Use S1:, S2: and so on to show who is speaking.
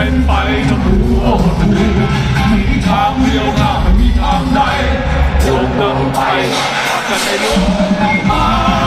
S1: เป็นไปกับหัวกูมีทางเดียวข้าไม่มีทางใดจงลงไปจะได้ลง